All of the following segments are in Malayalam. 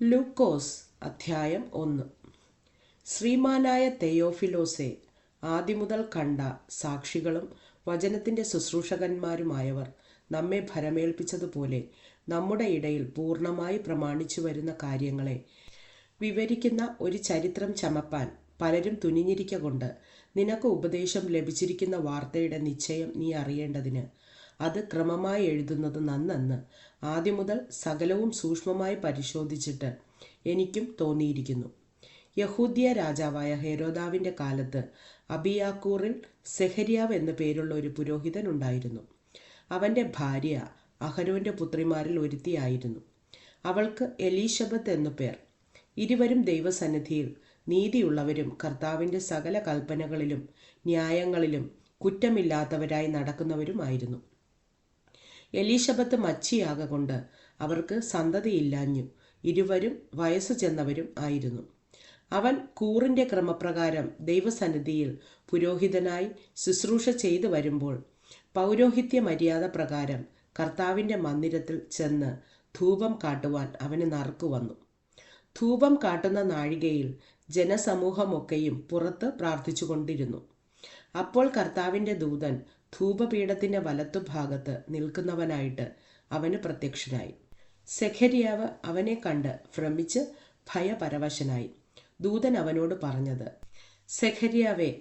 ലൂക്കോസ് അധ്യായം ഒന്ന്. ശ്രീമാനായ തെയോഫിലോസെ ആദ്യമുതൽ കണ്ട സാക്ഷികളും വചനത്തിന്റെ ശുശ്രൂഷകന്മാരുമായവർ നമ്മെ ഭരമേൽപ്പിച്ചതുപോലെ നമ്മുടെ ഇടയിൽ പൂർണമായി പ്രമാണിച്ചു വരുന്ന കാര്യങ്ങളെ വിവരിക്കുന്ന ഒരു ചരിത്രം ചമപ്പാൻ പലരും തുനിഞ്ഞിരിക്ക കൊണ്ട് നിനക്ക് ഉപദേശം ലഭിച്ചിരിക്കുന്ന വാർത്തയുടെ നിശ്ചയം നീ അറിയേണ്ടതിന് അത് ക്രമമായി എഴുതുന്നത് നന്നെന്ന്. ആദ്യം മുതൽ സകലവും സൂക്ഷ്മമായി പരിശോധിച്ചിട്ട് എനിക്കും തോന്നിയിരിക്കുന്നു. യഹൂദിയ രാജാവായ ഹെരോദാവിന്റെ കാലത്ത് അബിയാക്കൂറിൽ സെഹരിയാവ് എന്ന പേരുള്ള ഒരു പുരോഹിതൻ ഉണ്ടായിരുന്നു. അവന്റെ ഭാര്യ അഹരോന്റെ പുത്രിമാരിൽ ഒരുത്തിയായിരുന്നു. അവൾക്ക് എലീഷബത്ത് എന്നു പേർ. ഇരുവരും ദൈവസന്നിധിയിൽ നീതിയുള്ളവരും കർത്താവിന്റെ സകല കൽപ്പനകളിലും ന്യായങ്ങളിലും കുറ്റമില്ലാത്തവരായി നടക്കുന്നവരുമായിരുന്നു. എലീഷബത്ത് മച്ചിയാകൊണ്ട് അവർക്ക് സന്തതിയില്ലാഞ്ഞു. ഇരുവരും വയസ്സ് ചെന്നവരും ആയിരുന്നു. അവൻ കൂറിന്റെ ക്രമപ്രകാരം ദൈവസന്നിധിയിൽ പുരോഹിതനായി ശുശ്രൂഷ ചെയ്തു വരുമ്പോൾ പൗരോഹിത്യ മര്യാദ പ്രകാരം കർത്താവിന്റെ മന്ദിരത്തിൽ ചെന്ന് ധൂപം കാട്ടുവാൻ അവന് നറുക്കു വന്നു. ധൂപം കാട്ടുന്ന നാഴികയിൽ ജനസമൂഹമൊക്കെയും പുറത്ത് പ്രാർത്ഥിച്ചുകൊണ്ടിരുന്നു. അപ്പോൾ കർത്താവിന്റെ ദൂതൻ ധൂപപീഠത്തിന്റെ വലത്തുഭാഗത്ത് നിൽക്കുന്നവനായിട്ട് അവന് പ്രത്യക്ഷനായി. സെഖരിയാവ് അവനെ കണ്ട് ഭ്രമിച്ച് ഭയപരവശനായി. ദൂതൻ അവനോട് പറഞ്ഞത് സെഖരിയാവേ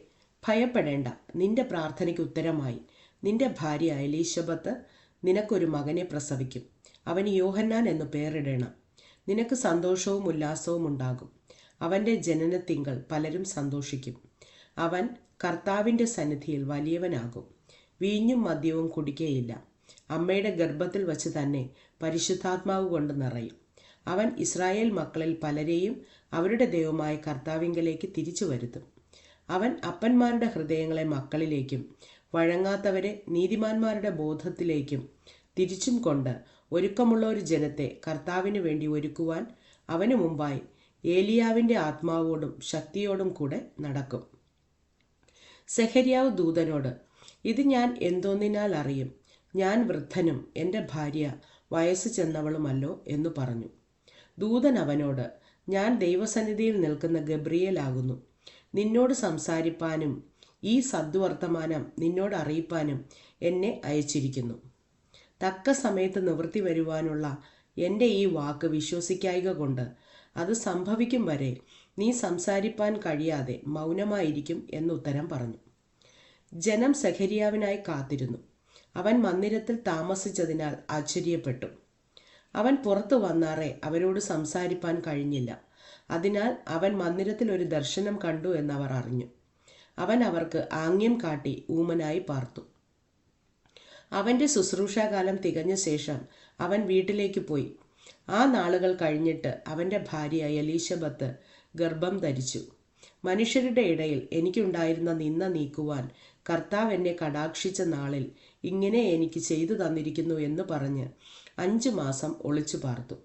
ഭയപ്പെടേണ്ട. നിന്റെ പ്രാർത്ഥനയ്ക്ക് ഉത്തരമായി. നിന്റെ ഭാര്യ എലീശബത്ത് നിനക്കൊരു മകനെ പ്രസവിക്കും. അവന് യോഹന്നാൻ എന്നു പേരിടണം. നിനക്ക് സന്തോഷവും ഉല്ലാസവും ഉണ്ടാകും. അവന്റെ ജനനത്തിങ്കൾ പലരും സന്തോഷിക്കും. അവൻ കർത്താവിന്റെ സന്നിധിയിൽ വലിയവനാകും. വീഞ്ഞും മദ്യവും കുടിക്കുകയില്ല അമ്മയുടെ ഗർഭത്തിൽ വച്ച് തന്നെ പരിശുദ്ധാത്മാവ് കൊണ്ട് നിറയും. അവൻ ഇസ്രായേൽ മക്കളിൽ പലരെയും അവരുടെ ദൈവമായ കർത്താവിങ്കലേക്ക് തിരിച്ചു വരുത്തും. അവൻ അപ്പന്മാരുടെ ഹൃദയങ്ങളെ മക്കളിലേക്കും വഴങ്ങാത്തവരെ നീതിമാന്മാരുടെ ബോധത്തിലേക്കും തിരിച്ചും കൊണ്ട് ഒരുക്കമുള്ള ഒരു ജനത്തെ കർത്താവിന് വേണ്ടി ഒരുക്കുവാൻ അവന് മുമ്പായി ഏലിയാവിന്റെ ആത്മാവോടും ശക്തിയോടും കൂടെ നടക്കും. സെഹരിയാവ് ദൂതനോട് ഇത് ഞാൻ എന്തോന്നിനാൽ അറിയും. ഞാൻ വൃദ്ധനും എന്റെ ഭാര്യ വയസ്സ് ചെന്നവളുമല്ലോ എന്നു പറഞ്ഞു. ദൂതൻ അവനോട് ഞാൻ ദൈവസന്നിധിയിൽ നിൽക്കുന്ന ഗബ്രിയേലാകുന്നു. നിന്നോട് സംസാരിപ്പാനും ഈ സദ്വർത്തമാനം നിന്നോട് അറിയിപ്പാനും എന്നെ അയച്ചിരിക്കുന്നു. തക്ക സമയത്ത് നിവൃത്തി വരുവാനുള്ള എന്റെ ഈ വാക്ക് വിശ്വസിക്കായിക കൊണ്ട് അത് സംഭവിക്കും വരെ നീ സംസാരിപ്പാൻ കഴിയാതെ മൗനമായിരിക്കും എന്നുത്തരം പറഞ്ഞു. ജനം സഖരിയാവിനായി കാത്തിരുന്നു. അവൻ മന്ദിരത്തിൽ താമസിച്ചതിനാൽ ആശ്ചര്യപ്പെട്ടു. അവൻ പുറത്തു വന്നാറെ അവരോട് സംസാരിപ്പാൻ കഴിഞ്ഞില്ല. അതിനാൽ അവൻ മന്ദിരത്തിൽ ഒരു ദർശനം കണ്ടു എന്നവർ അറിഞ്ഞു. അവൻ അവർക്ക് ആംഗ്യം കാട്ടി ഊമനായി പാർത്തു. അവന്റെ ശുശ്രൂഷാകാലം തികഞ്ഞ ശേഷം അവൻ വീട്ടിലേക്ക് പോയി. ആ നാളുകൾ കഴിഞ്ഞിട്ട് അവന്റെ ഭാര്യ എലീശബത്ത് ഗർഭം ധരിച്ചു. മനുഷ്യരുടെ ഇടയിൽ എനിക്കുണ്ടായിരുന്ന നിന്ന നീക്കുവാൻ കർത്താവ് എന്നെ കടാക്ഷിച്ച നാളിൽ ഇങ്ങനെ എനിക്ക് ചെയ്തു തന്നിരിക്കുന്നു എന്ന് പറഞ്ഞ് അഞ്ചു മാസം ഒളിച്ചു പാർത്തു.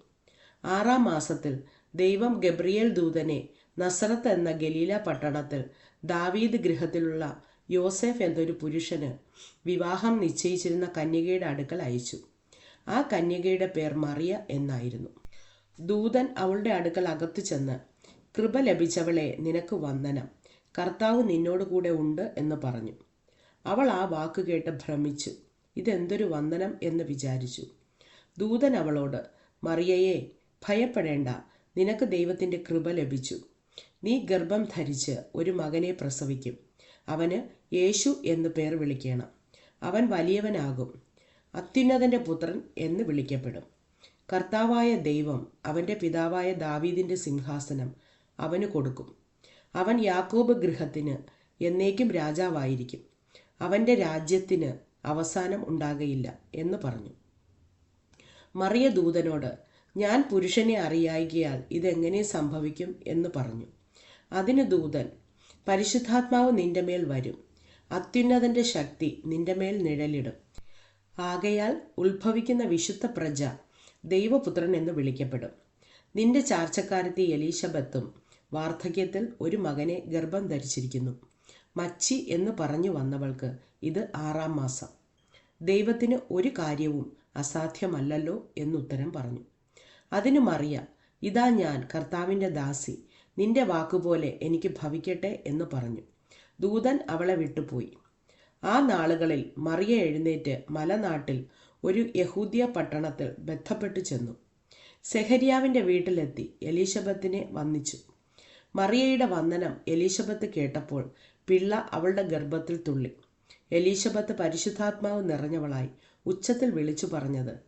ആറാം മാസത്തിൽ ദൈവം ഗബ്രിയേൽ ദൂതനെ നസറത്ത് എന്ന ഗലീല പട്ടണത്തിൽ ദാവീദ് ഗൃഹത്തിലുള്ള യോസെഫ് എന്നൊരു പുരുഷന് വിവാഹം നിശ്ചയിച്ചിരുന്ന കന്യകയുടെ അടുക്കൽ അയച്ചു. ആ കന്യകയുടെ പേർ മറിയ എന്നായിരുന്നു. ദൂതൻ അവളുടെ അടുക്കൽ അകത്തു ചെന്ന് കൃപ ലഭിച്ചവളെ നിനക്ക് വന്ദനം. കർത്താവ് നിന്നോട് കൂടെ ഉണ്ട് എന്ന് പറഞ്ഞു. അവൾ ആ വാക്ക് കേട്ട് ഭ്രമിച്ചു. ഇതെന്തൊരു വന്ദനം എന്ന് വിചാരിച്ചു. ദൂതൻ അവളോട് മറിയയെ ഭയപ്പെടേണ്ട. നിനക്ക് ദൈവത്തിന്റെ കൃപ ലഭിച്ചു. നീ ഗർഭം ധരിച്ച് ഒരു മകനെ പ്രസവിക്കും. അവന് യേശു എന്ന് പേർ വിളിക്കണം. അവൻ വലിയവനാകും. അത്യുന്നതന്റെ പുത്രൻ എന്ന് വിളിക്കപ്പെടും. കർത്താവായ ദൈവം അവന്റെ പിതാവായ ദാവീദിന്റെ സിംഹാസനം അവന് കൊടുക്കും. അവൻ യാക്കോബ് ഗൃഹത്തിന് എന്നേക്കും രാജാവായിരിക്കും. അവന്റെ രാജ്യത്തിന് അവസാനം ഉണ്ടാകയില്ല എന്ന് പറഞ്ഞു. മറിയ ദൂതനോട് ഞാൻ പുരുഷനെ അറിയായികയാൽ ഇതെങ്ങനെ സംഭവിക്കും? എന്ന് പറഞ്ഞു. അതിന് ദൂതൻ പരിശുദ്ധാത്മാവ് നിന്റെ മേൽ വരും. അത്യുന്നതന്റെ ശക്തി നിന്റെ മേൽ നിഴലിടും. ആകയാൽ ഉത്ഭവിക്കുന്ന വിശുദ്ധ പ്രജ ദൈവപുത്രൻ എന്ന് വിളിക്കപ്പെടും. നിന്റെ ചാർച്ചക്കാരത്തി എലീശബത്തും വാർദ്ധക്യത്തിൽ ഒരു മകനെ ഗർഭം ധരിച്ചിരിക്കുന്നു. മച്ചി എന്ന് പറഞ്ഞു വന്നവൾക്ക് ഇത് ആറാം മാസം. ദൈവത്തിന് ഒരു കാര്യവും അസാധ്യമല്ലല്ലോ എന്നുത്തരം പറഞ്ഞു. അതിനു മറിയ ഇതാ ഞാൻ കർത്താവിന്റെ ദാസി നിന്റെ വാക്കുപോലെ എനിക്ക് ഭവിക്കട്ടെ എന്ന് പറഞ്ഞു. ദൂതൻ അവളെ വിട്ടുപോയി. ആ നാളുകളിൽ മറിയ എഴുന്നേറ്റ് മലനാട്ടിൽ ഒരു യഹൂദിയ പട്ടണത്തിൽ ബന്ധപ്പെട്ടു ചെന്നു. സെഹരിയാവിന്റെ വീട്ടിലെത്തി എലീശബത്തിനെ വന്ദിച്ചു. മറിയയുടെ വന്ദനം എലീശബത്ത് കേട്ടപ്പോൾ പിള്ള അവളുടെ ഗർഭത്തിൽ തുള്ളി. എലീശബത്ത് പരിശുദ്ധാത്മാവ് നിറഞ്ഞവളായി ഉച്ചത്തിൽ വിളിച്ചു പറഞ്ഞത്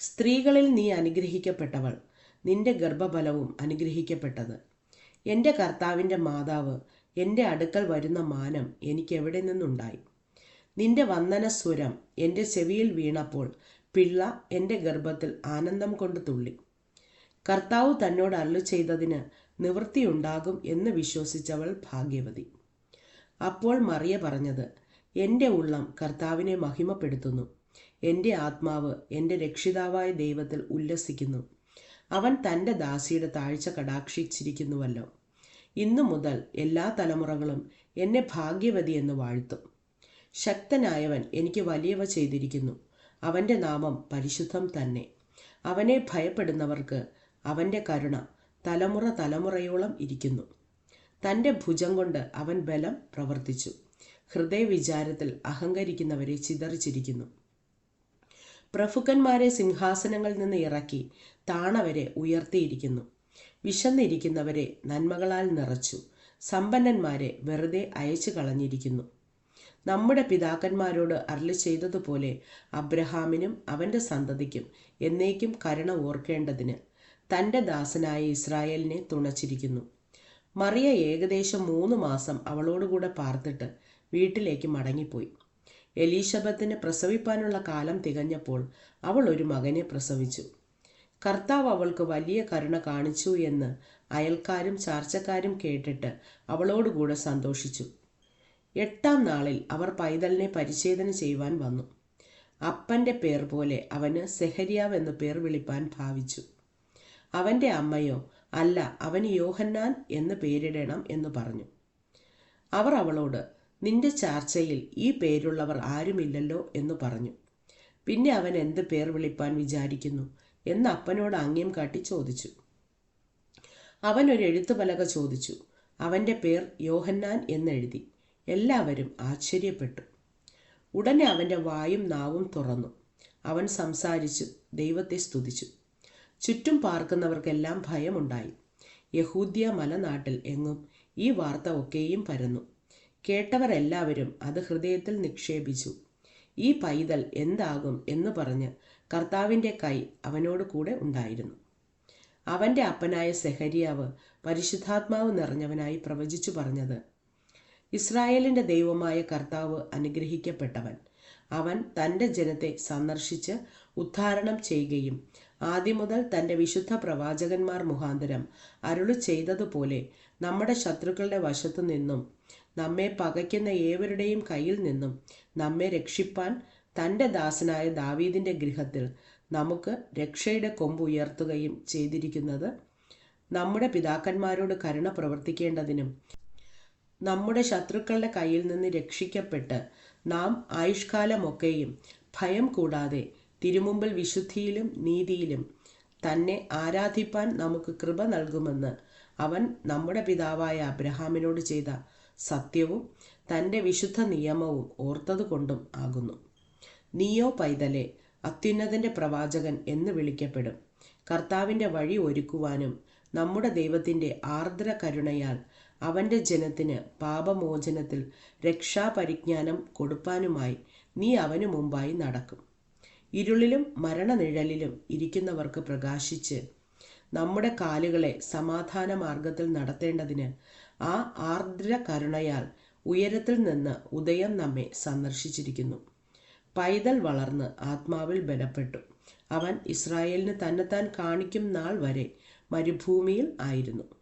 സ്ത്രീകളിൽ നീ അനുഗ്രഹിക്കപ്പെട്ടവൾ നിന്റെ ഗർഭഫലവും അനുഗ്രഹിക്കപ്പെട്ടത്. എന്റെ കർത്താവിന്റെ മാതാവ് എന്റെ അടുക്കൽ വരുന്ന മാനം എനിക്ക് എവിടെ നിന്നുണ്ടായി? നിന്റെ വന്ദന സ്വരം എന്റെ ചെവിയിൽ വീണപ്പോൾ പിള്ള എന്റെ ഗർഭത്തിൽ ആനന്ദം കൊണ്ട് തുള്ളി. കർത്താവ് തന്നോട് അരുളി ചെയ്തതിന് നിവൃത്തിയുണ്ടാകും എന്ന് വിശ്വസിച്ചവൾ ഭാഗ്യവതി. അപ്പോൾ മറിയ പറഞ്ഞത് എന്റെ ഉള്ളം കർത്താവിനെ മഹിമപ്പെടുത്തുന്നു. എന്റെ ആത്മാവ് എന്റെ രക്ഷിതാവായ ദൈവത്തിൽ ഉല്ലസിക്കുന്നു. അവൻ തന്റെ ദാസിയുടെ താഴ്ച കടാക്ഷിച്ചിരിക്കുന്നുവല്ലോ. ഇന്നു മുതൽ എല്ലാ തലമുറകളും എന്നെ ഭാഗ്യവതി എന്ന് വാഴ്ത്തും. ശക്തനായവൻ എനിക്ക് വലിയവ ചെയ്തിരിക്കുന്നു. അവന്റെ നാമം പരിശുദ്ധം തന്നെ. അവനെ ഭയപ്പെടുന്നവർക്ക് അവന്റെ കരുണ തലമുറ തലമുറയോളം ഇരിക്കുന്നു. തന്റെ ഭുജം കൊണ്ട് അവൻ ബലം പ്രവർത്തിച്ചു. ഹൃദയവിചാരത്തിൽ അഹങ്കരിക്കുന്നവരെ ചിതറിച്ചിരിക്കുന്നു. പ്രഭുക്കന്മാരെ സിംഹാസനങ്ങളിൽ നിന്ന് ഇറക്കി താണവരെ ഉയർത്തിയിരിക്കുന്നു. വിശന്നിരിക്കുന്നവരെ നന്മകളാൽ നിറച്ചു. സമ്പന്നന്മാരെ വെറുതെ അയച്ചു കളഞ്ഞിരിക്കുന്നു. നമ്മുടെ പിതാക്കന്മാരോട് അരളി ചെയ്തതുപോലെ അബ്രഹാമിനും അവന്റെ സന്തതിക്കും എന്നേക്കും കരുണ ഓർക്കേണ്ടതിന് തന്റെ ദാസനായ ഇസ്രായേലിനെ തുണച്ചിരിക്കുന്നു. മറിയ ഏകദേശം മൂന്ന് മാസം അവളോടുകൂടെ പാർത്തിട്ട് വീട്ടിലേക്ക് മടങ്ങിപ്പോയി. എലീശബത്തിന് പ്രസവിപ്പാനുള്ള കാലം തികഞ്ഞപ്പോൾ അവൾ ഒരു മകനെ പ്രസവിച്ചു. കർത്താവ് അവൾക്ക് വലിയ കരുണ കാണിച്ചു എന്ന് അയൽക്കാരും ചാർച്ചക്കാരും കേട്ടിട്ട് അവളോടുകൂടെ സന്തോഷിച്ചു. എട്ടാം നാളിൽ അവർ പൈതലിനെ പരിച്ഛേദന ചെയ്യുവാൻ വന്നു. അപ്പന്റെ പേർ പോലെ അവന് സെഹരിയാവ് എന്ന് പേർ വിളിപ്പാൻ ഭാവിച്ചു. അവന്റെ അമ്മയോ? അല്ല അവന് യോഹന്നാൻ എന്ന് പേരിടണം എന്ന് പറഞ്ഞു. അവർ അവളോട് നിന്റെ ചാർച്ചയിൽ ഈ പേരുള്ളവർ ആരുമില്ലല്ലോ? എന്ന് പറഞ്ഞു. പിന്നെ അവൻ എന്ത് പേർ വിളിപ്പാൻ വിചാരിക്കുന്നു? എന്ന് അപ്പനോട് ആംഗ്യം കാട്ടി ചോദിച്ചു. അവൻ ഒരു എഴുത്തുപലക ചോദിച്ചു. അവന്റെ പേർ യോഹന്നാൻ എന്നെഴുതി. എല്ലാവരും ആശ്ചര്യപ്പെട്ടു. ഉടനെ അവന്റെ വായും നാവും തുറന്നു. അവൻ സംസാരിച്ചു ദൈവത്തെ സ്തുതിച്ചു. ചുറ്റും പാർക്കുന്നവർക്കെല്ലാം ഭയമുണ്ടായി. യഹൂദ്യ മലനാട്ടിൽ എങ്ങും ഈ വാർത്ത ഒക്കെയും പരന്നു. കേട്ടവരെല്ലാവരും അത് ഹൃദയത്തിൽ നിക്ഷേപിച്ചു. ഈ പൈതൽ എന്താകും എന്ന് പറഞ്ഞ് കർത്താവിന്റെ കൈ അവനോട് കൂടെ ഉണ്ടായിരുന്നു. അവന്റെ അപ്പനായ സെഹരിയാവ് പരിശുദ്ധാത്മാവ് നിറഞ്ഞവനായി പ്രവചിച്ചു പറഞ്ഞത് ഇസ്രായേലിന്റെ ദൈവമായ കർത്താവ് അനുഗ്രഹിക്കപ്പെട്ടവൻ. അവൻ തന്റെ ജനത്തെ സന്ദർശിച്ച് ഉദ്ധാരണം ചെയ്യുകയും ആദ്യം മുതൽ തന്റെ വിശുദ്ധ പ്രവാചകന്മാർ മുഖാന്തരം അരുളി ചെയ്തതുപോലെ നമ്മുടെ ശത്രുക്കളുടെ വശത്തു നിന്നും നമ്മെ പകയ്ക്കുന്ന ഏവരുടെയും കയ്യിൽ നിന്നും നമ്മെ രക്ഷിപ്പാൻ തന്റെ ദാസനായ ദാവീദിന്റെ ഗൃഹത്തിൽ നമുക്ക് രക്ഷയുടെ കൊമ്പ് ഉയർത്തുകയും ചെയ്തിരിക്കുന്നത് നമ്മുടെ പിതാക്കന്മാരോട് കരുണ പ്രവർത്തിക്കേണ്ടതിനും നമ്മുടെ ശത്രുക്കളുടെ കയ്യിൽ നിന്ന് രക്ഷിക്കപ്പെട്ട് നാം ആയുഷ്കാലമൊക്കെയും ഭയം കൂടാതെ തിരുമുമ്പിൽ വിശുദ്ധിയിലും നീതിയിലും തന്നെ ആരാധിപ്പാൻ നമുക്ക് കൃപ നൽകുമെന്ന് അവൻ നമ്മുടെ പിതാവായ അബ്രഹാമിനോട് ചെയ്ത സത്യവും തന്റെ വിശുദ്ധ നിയമവും ഓർത്തതുകൊണ്ടും ആകുന്നു. നീയോ പൈതലെ അത്യുന്നതന്റെ പ്രവാചകൻ എന്ന് വിളിക്കപ്പെടും. കർത്താവിന്റെ വഴി ഒരുക്കുവാനും നമ്മുടെ ദൈവത്തിന്റെ ആർദ്ര കരുണയാൽ അവന്റെ ജനത്തിന് പാപമോചനത്തിൽ രക്ഷാപരിജ്ഞാനം കൊടുപ്പാനുമായി നീ അവനു മുമ്പായി നടക്കും. ഇരുളിലും മരണനിഴലിലും ഇരിക്കുന്നവർക്ക് പ്രകാശിച്ച് നമ്മുടെ കാലുകളെ സമാധാന മാർഗത്തിൽ നടത്തേണ്ടതിന് ആ ആർദ്ര കരുണയാൽ ഉയരത്തിൽ നിന്ന് ഉദയം നമ്മെ സന്ദർശിച്ചിരിക്കുന്നു. പൈതൽ വളർന്ന് ആത്മാവിൽ ബലപ്പെട്ടു. അവൻ ഇസ്രായേലിന് തന്നെത്താൻ കാണിക്കും നാൾ വരെ മരുഭൂമിയിൽ ആയിരുന്നു.